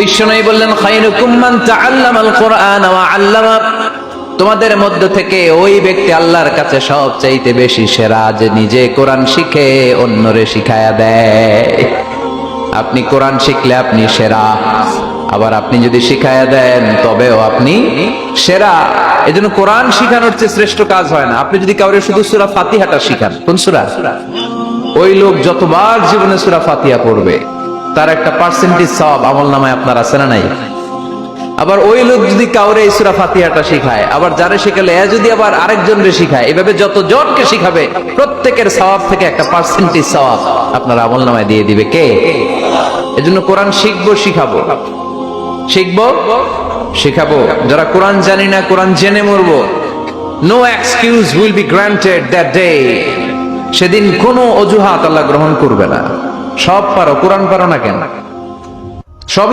বিশ্বনবী বললেন, খায়রুকুম মান তাআল্লামাল কোরআন ওয়া আল্লামা। তোমাদের মধ্য থেকে ওই ব্যক্তি আল্লাহর কাছে সবচাইতে বেশি সেরা যে নিজে কোরআন শিখে অন্যরে শিখায়া দেয়। আপনি কোরআন শিখলে আপনি সেরা, আবার আপনি যদি শিখায়া দেন, তবেও আপনি সেরা। এজন্য কোরআন শিখানোর চেয়ে শ্রেষ্ঠ কাজ হয় না। আপনি যদি কাউরে শুধু সুরা ফাতিহাটা শিখান, কোন সুরা? ওই লোক যতবার জীবনে সুরা ফাতিহা পড়বে তার একটা পার্সেন্টেজ সব আমল নামায় আপনার আছে না নাই? আবার ওই লোক যদি কাউরে এই সুরা ফাতিহাটা শিখায়, আবার যারে শিখালে এ যদি আবার আরেকজনকে শিখায়, এভাবে যত জনকে শিখাবে, প্রত্যেকের সওয়াব থেকে একটা পার্সেন্টেজ সওয়াব আপনার আমল নামায় দিয়ে দিবে কে? এজন্য কোরআন শিখব, শিখাবো। শিখব, শিখাবো। যারা কোরআন জানি না, কোরআন জেনে মরবো। No excuse will be granted that day সেদিন কোনো অজুহাত আল্লাহ গ্রহণ করবে না। সব পারো কোরআন পারো না কেন? সবই